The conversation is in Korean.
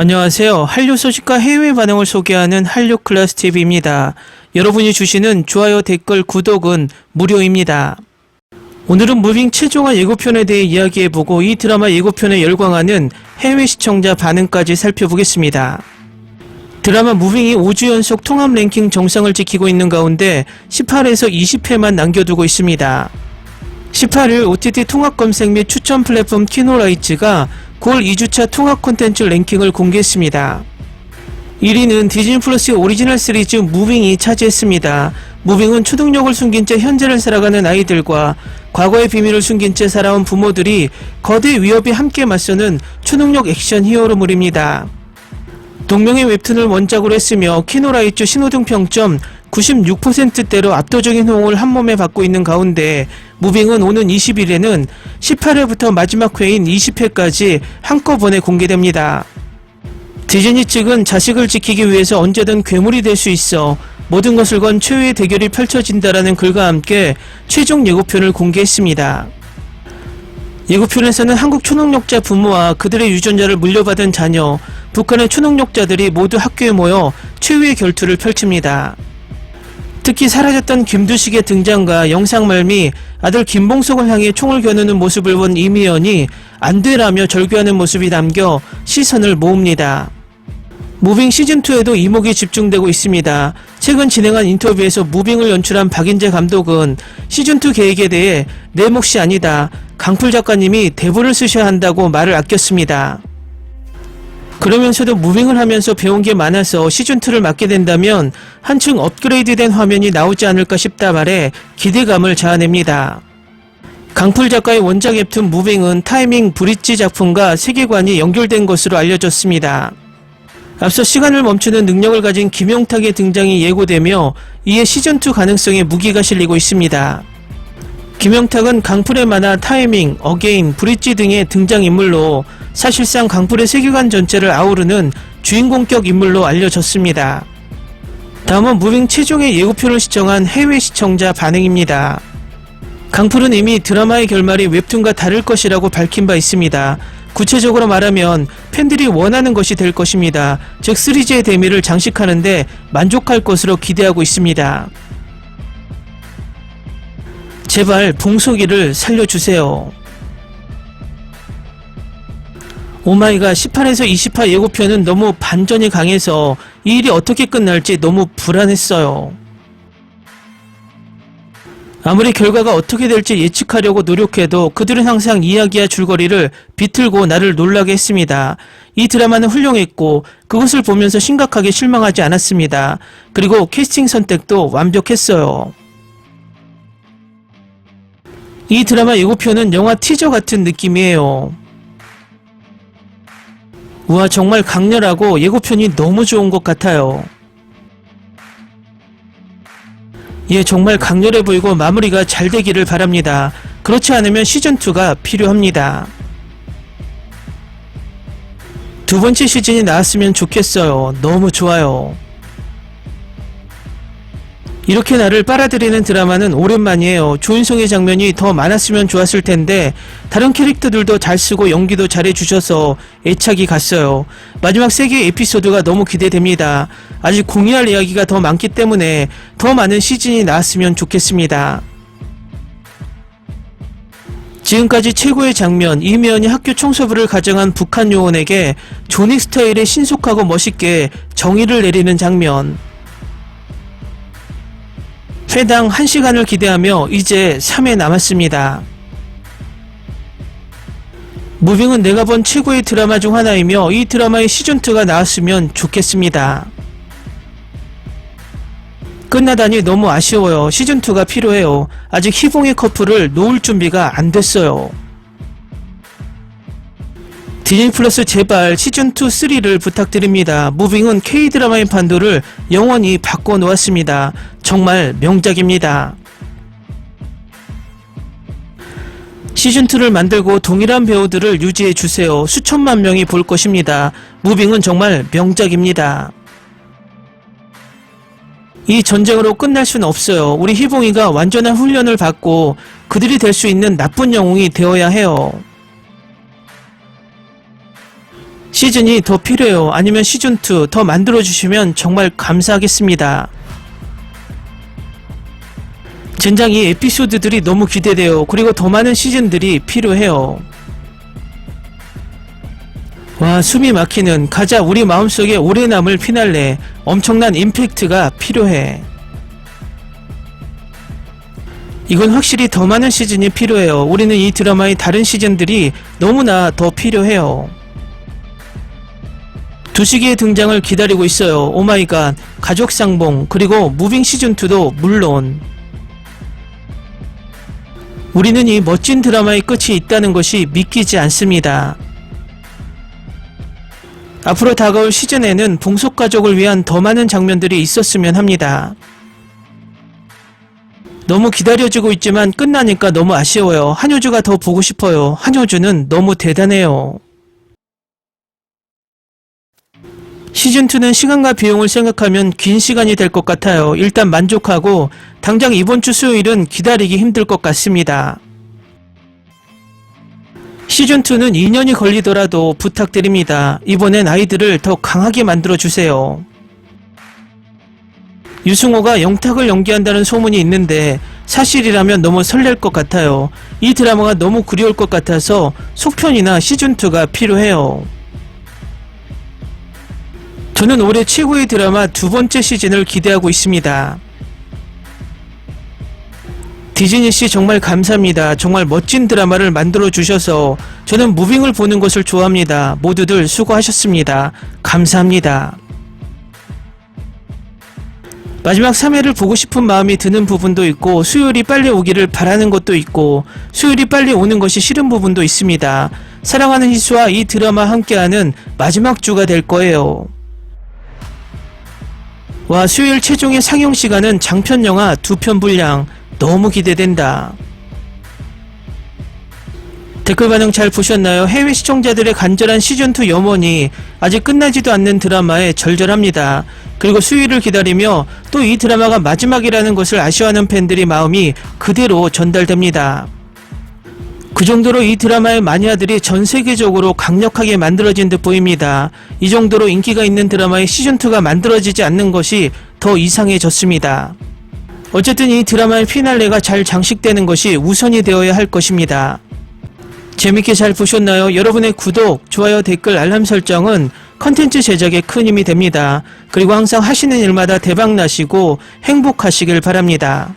안녕하세요. 한류 소식과 해외 반응을 소개하는 한류 클래스 TV입니다. 여러분이 주시는 좋아요, 댓글, 구독은 무료입니다. 오늘은 무빙 최종화 예고편에 대해 이야기해보고 이 드라마 예고편에 열광하는 해외 시청자 반응까지 살펴보겠습니다. 드라마 무빙이 5주 연속 통합 랭킹 정상을 지키고 있는 가운데 18에서 20회만 남겨두고 있습니다. 18일 OTT 통합 검색 및 추천 플랫폼 키노라이츠가 9월 2주차 통합 콘텐츠 랭킹을 공개했습니다. 1위는 디즈니 플러스 오리지널 시리즈 무빙이 차지했습니다. 무빙은 초능력을 숨긴 채 현재를 살아가는 아이들과 과거의 비밀을 숨긴 채 살아온 부모들이 거대 위협에 함께 맞서는 초능력 액션 히어로물입니다. 동명의 웹툰을 원작으로 했으며 키노라이츠 신호등 평점 96%대로 압도적인 호응을 한 몸에 받고 있는 가운데 무빙은 오는 20일에는 18회부터 마지막 회인 20회까지 한꺼번에 공개됩니다. 디즈니 측은 자식을 지키기 위해서 언제든 괴물이 될 수 있어 모든 것을 건 최후의 대결이 펼쳐진다라는 글과 함께 최종 예고편을 공개했습니다. 예고편에서는 한국 초능력자 부모와 그들의 유전자를 물려받은 자녀, 북한의 초능력자들이 모두 학교에 모여 최후의 결투를 펼칩니다. 특히 사라졌던 김두식의 등장과 영상말 및 아들 김봉석을 향해 총을 겨누는 모습을 본 이미연이 안 되라며 절규하는 모습이 담겨 시선을 모읍니다. 무빙 시즌2에도 이목이 집중되고 있습니다. 최근 진행한 인터뷰에서 무빙을 연출한 박인재 감독은 시즌2 계획에 대해 내 몫이 아니다. 강풀 작가님이 대본을 쓰셔야 한다고 말을 아꼈습니다. 그러면서도 무빙을 하면서 배운 게 많아서 시즌2를 맡게 된다면 한층 업그레이드된 화면이 나오지 않을까 싶다 말해 기대감을 자아냅니다. 강풀 작가의 원작 웹툰 무빙은 타이밍 브릿지 작품과 세계관이 연결된 것으로 알려졌습니다. 앞서 시간을 멈추는 능력을 가진 김용탁의 등장이 예고되며 이에 시즌2 가능성에 무기가 실리고 있습니다. 김영탁은 강풀의 만화 타이밍, 어게인, 브릿지 등의 등장인물로 사실상 강풀의 세계관 전체를 아우르는 주인공격 인물로 알려졌습니다. 다음은 무빙 최종의 예고편을 시청한 해외 시청자 반응입니다. 강풀은 이미 드라마의 결말이 웹툰과 다를 것이라고 밝힌 바 있습니다. 구체적으로 말하면 팬들이 원하는 것이 될 것입니다. 즉 3G의 대미를 장식하는데 만족할 것으로 기대하고 있습니다. 제발 봉석이를 살려주세요. 오마이갓 18에서 20화 예고편은 너무 반전이 강해서 이 일이 어떻게 끝날지 너무 불안했어요. 아무리 결과가 어떻게 될지 예측하려고 노력해도 그들은 항상 이야기와 줄거리를 비틀고 나를 놀라게 했습니다. 이 드라마는 훌륭했고 그것을 보면서 심각하게 실망하지 않았습니다. 그리고 캐스팅 선택도 완벽했어요. 이 드라마 예고편은 영화 티저 같은 느낌이에요. 우와 정말 강렬하고 예고편이 너무 좋은 것 같아요. 예, 정말 강렬해 보이고 마무리가 잘 되기를 바랍니다. 그렇지 않으면 시즌2가 필요합니다. 두 번째 시즌이 나왔으면 좋겠어요. 너무 좋아요. 이렇게 나를 빨아들이는 드라마는 오랜만이에요. 조인성의 장면이 더 많았으면 좋았을 텐데 다른 캐릭터들도 잘 쓰고 연기도 잘해 주셔서 애착이 갔어요. 마지막 세 개의 에피소드가 너무 기대됩니다. 아직 공유할 이야기가 더 많기 때문에 더 많은 시즌이 나왔으면 좋겠습니다. 지금까지 최고의 장면, 이면이 학교 청소부를 가정한 북한 요원에게 조닉 스타일의 신속하고 멋있게 정의를 내리는 장면. 회당 1시간을 기대하며 이제 3회 남았습니다. 무빙은 내가 본 최고의 드라마 중 하나이며 이 드라마의 시즌2가 나왔으면 좋겠습니다. 끝나다니 너무 아쉬워요. 시즌2가 필요해요. 아직 희봉의 커플을 놓을 준비가 안 됐어요. 디즈니 플러스 제발 시즌2 3를 부탁드립니다. 무빙은 K-드라마의 판도를 영원히 바꿔 놓았습니다. 정말 명작입니다. 시즌2를 만들고 동일한 배우들을 유지해 주세요. 수천만 명이 볼 것입니다. 무빙은 정말 명작입니다. 이 전쟁으로 끝날 수는 없어요. 우리 희봉이가 완전한 훈련을 받고 그들이 될 수 있는 나쁜 영웅이 되어야 해요. 시즌이 더 필요해요. 아니면 시즌2 더 만들어주시면 정말 감사하겠습니다. 젠장 이 에피소드들이 너무 기대돼요. 그리고 더 많은 시즌들이 필요해요. 와, 숨이 막히는 가자 우리 마음속에 오래 남을 피날레. 엄청난 임팩트가 필요해. 이건 확실히 더 많은 시즌이 필요해요. 우리는 이 드라마의 다른 시즌들이 너무나 더 필요해요. 두식이의 등장을 기다리고 있어요. 오마이갓, 가족 상봉, 그리고 무빙 시즌2도 물론. 우리는 이 멋진 드라마의 끝이 있다는 것이 믿기지 않습니다. 앞으로 다가올 시즌에는 봉속 가족을 위한 더 많은 장면들이 있었으면 합니다. 너무 기다려지고 있지만 끝나니까 너무 아쉬워요. 한효주가 더 보고 싶어요. 한효주는 너무 대단해요. 시즌2는 시간과 비용을 생각하면 긴 시간이 될 것 같아요. 일단 만족하고 당장 이번 주 수요일은 기다리기 힘들 것 같습니다. 시즌2는 2년이 걸리더라도 부탁드립니다. 이번엔 아이들을 더 강하게 만들어주세요. 유승호가 영탁을 연기한다는 소문이 있는데 사실이라면 너무 설렐 것 같아요. 이 드라마가 너무 그리울 것 같아서 속편이나 시즌2가 필요해요. 저는 올해 최고의 드라마 두 번째 시즌을 기대하고 있습니다. 디즈니 씨 정말 감사합니다. 정말 멋진 드라마를 만들어 주셔서 저는 무빙을 보는 것을 좋아합니다. 모두들 수고하셨습니다. 감사합니다. 마지막 3회를 보고 싶은 마음이 드는 부분도 있고 수요일이 빨리 오기를 바라는 것도 있고 수요일이 빨리 오는 것이 싫은 부분도 있습니다. 사랑하는 희수와 이 드라마 함께하는 마지막 주가 될 거예요. 와 수요일 최종의 상영 시간은 장편 영화 두 편 분량 너무 기대된다. 댓글 반응 잘 보셨나요? 해외 시청자들의 간절한 시즌2 염원이 아직 끝나지도 않는 드라마에 절절합니다. 그리고 수요일을 기다리며 또 이 드라마가 마지막이라는 것을 아쉬워하는 팬들의 마음이 그대로 전달됩니다. 그 정도로 이 드라마의 마니아들이 전 세계적으로 강력하게 만들어진 듯 보입니다. 이 정도로 인기가 있는 드라마의 시즌2가 만들어지지 않는 것이 더 이상해졌습니다. 어쨌든 이 드라마의 피날레가 잘 장식되는 것이 우선이 되어야 할 것입니다. 재밌게 잘 보셨나요? 여러분의 구독, 좋아요, 댓글, 알람 설정은 컨텐츠 제작에 큰 힘이 됩니다. 그리고 항상 하시는 일마다 대박 나시고 행복하시길 바랍니다.